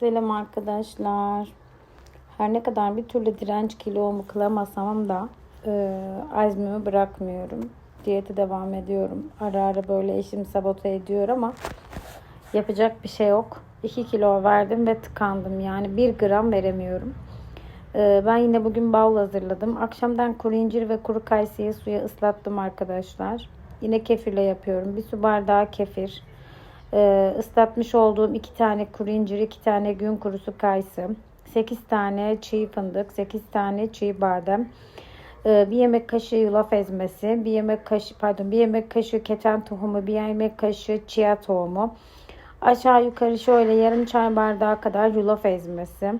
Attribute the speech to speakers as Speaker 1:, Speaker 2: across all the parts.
Speaker 1: Selam arkadaşlar. Her ne kadar bir türlü direnç kilomu kılamasam da e, azmimi bırakmıyorum. Diyete devam ediyorum. Ara ara böyle eşim sabote ediyor ama yapacak bir şey yok. 2 kilo verdim ve tıkandım. Yani 1 gram veremiyorum. E, ben yine bugün bavul hazırladım. Akşamdan kuru incir ve kuru kayısıyı suya ıslattım arkadaşlar. Yine kefirle yapıyorum. Bir su bardağı kefir. Ee, ıslatmış olduğum 2 tane kuru incir, 2 tane gün kurusu kayısı, 8 tane çiğ fındık, 8 tane çiğ badem, ee, bir yemek kaşığı yulaf ezmesi, bir yemek kaşığı pardon, bir yemek kaşığı keten tohumu, bir yemek kaşığı chia tohumu. Aşağı yukarı şöyle yarım çay bardağı kadar yulaf ezmesi.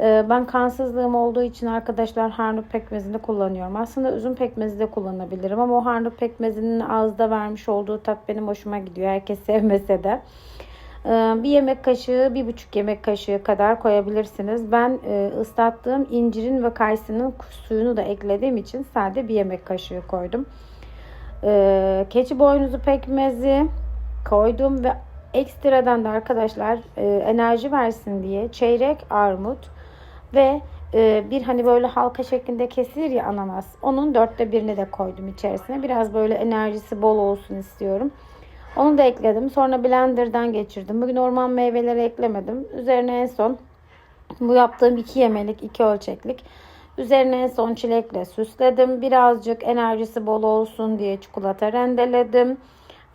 Speaker 1: Ee, Ben kansızlığım olduğu için arkadaşlar harnut pekmezini kullanıyorum. Aslında üzüm pekmezi de kullanabilirim ama o harnut pekmezinin ağızda vermiş olduğu tat benim hoşuma gidiyor. Herkes sevmese de. Ee, Bir yemek kaşığı, bir buçuk yemek kaşığı kadar koyabilirsiniz. Ben e, ıslattığım incirin ve kayısının suyunu da eklediğim için sade bir yemek kaşığı koydum. Ee, Keçi boynuzu pekmezi koydum ve ekstradan da arkadaşlar e, enerji versin diye çeyrek armut ve e, bir hani böyle halka şeklinde kesilir ya ananas. Onun dörtte birini de koydum içerisine. Biraz böyle enerjisi bol olsun istiyorum. Onu da ekledim. Sonra blenderdan geçirdim. Bugün orman meyveleri eklemedim. Üzerine en son bu yaptığım iki yemelik, iki ölçeklik. Üzerine en son çilekle süsledim. Birazcık enerjisi bol olsun diye çikolata rendeledim.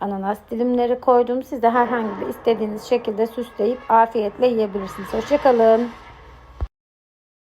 Speaker 1: Ananas dilimleri koydum. Siz de herhangi bir istediğiniz şekilde süsleyip afiyetle yiyebilirsiniz. Hoşçakalın.